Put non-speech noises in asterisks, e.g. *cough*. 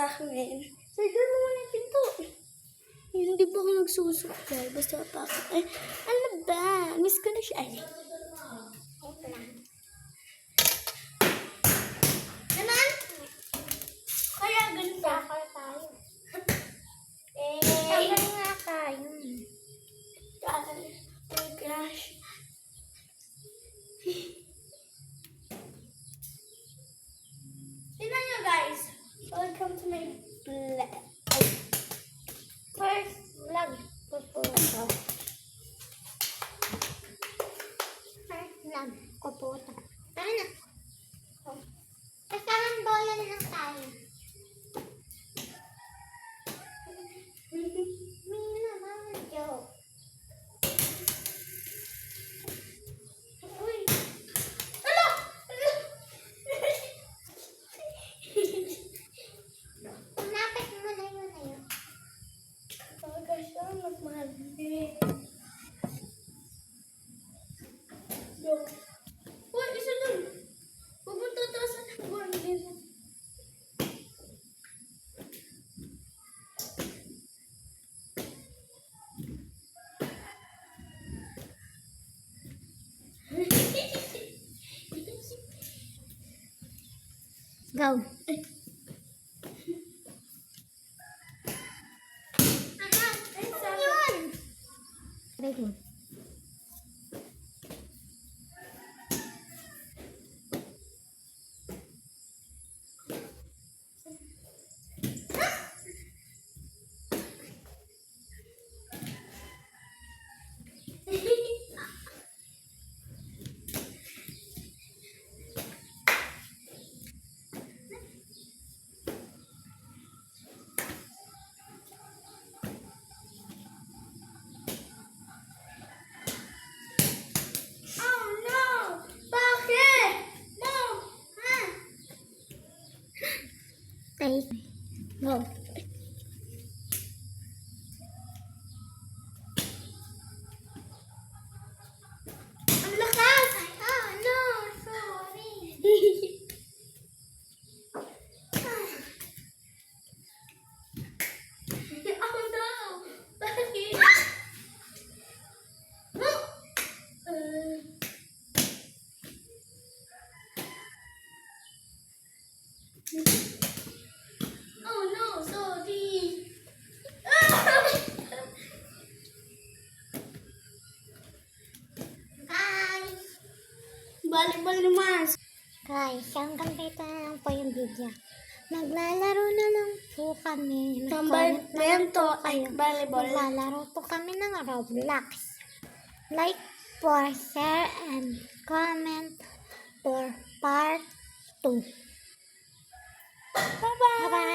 sa akin. Siguro mo na pinto. Hindi ba ako nagsusuklay? Basta pa ako. Ay, ano ba? Miss ko na siya. Ay. My vlog. First vlog ko po ito. First vlog ko po ito. Tara na. Kasahan bola na lang tayo. Go. Ano Take. Go. Ang lakas! *laughs* Volleyball naman! Guys, hanggang dito na lang po yung video. Naglalaro na lang po kami. Tambal bento ay volleyball. Naglalaro po kami ng Roblox. Like for share and comment for part 2. Bye-bye! Bye-bye!